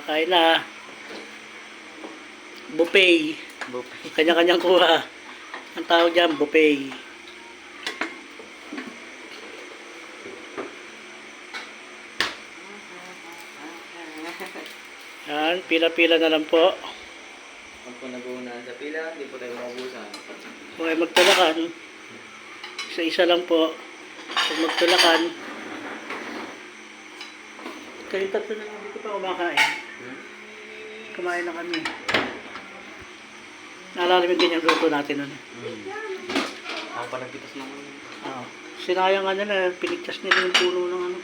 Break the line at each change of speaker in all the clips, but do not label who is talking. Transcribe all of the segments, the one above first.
Kakain na. Buffet.
Buffet.
Kanya-kanyang kuha. Ang tawag dyan, buffet. Yan, pila-pila na lang po.
Pag po nag-uunahan sa pila, hindi po tayo maubusan.
Kung ay magtulakan, isa-isa lang po. Kung magtulakan, kayo tatlo na lang dito pa kumakain. Kumain na kami. Naalala mo yung ganyang luto natin nun.
Hmm. Ako pa nagpitas ng...
Oo. Sinayang nga nila, piligtas nila yung puno ng ano.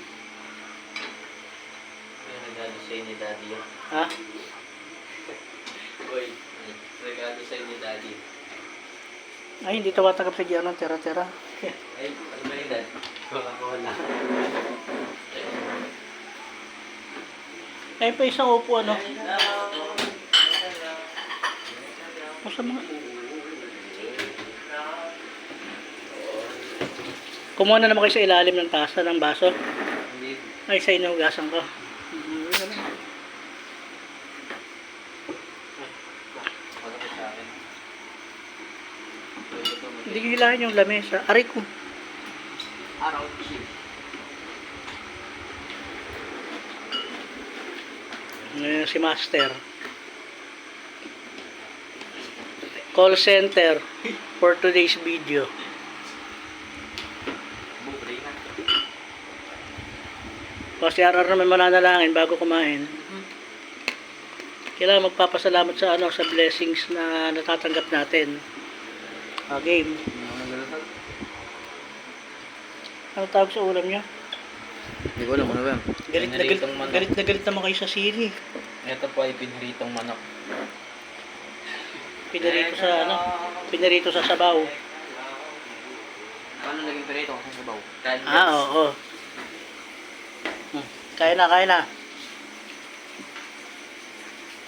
May regalo sa'yo ni Daddy yan.
Ha?
Uy, regalo sa'yo ni Daddy.
Ay, hindi tawatanggap sa ng tera-tera.
Ay, ano ba yun, Dad? Coca-Cola.
Ay, pa isang upo ano. O sa mga... Kumuha na naman kayo sa ilalim ng tasa ng baso. Ay, sa inugasan ko. Hindi hilahin yung lamesa. Aray ko.
Araw.
Ngayon si Master. Call center for today's video.
Bubre na.
O si RR naman mananalangin bago kumain. Kailangan magpapasalamat sa ano sa blessings na natatanggap natin. Ah, game.
Ano?
Ano tawag sa ulam niya?
Hindi ko alam ano ba yan.
Galit na galit,
manok.
galit na galit naman kayo sa sili.
Ito po ay pinritong manok.
Pinarito sa ano, pinarito sa sabaw.
Paano naging pinrito sa sabaw?
Ah, oo. Hmm. Kaya na, kaya na.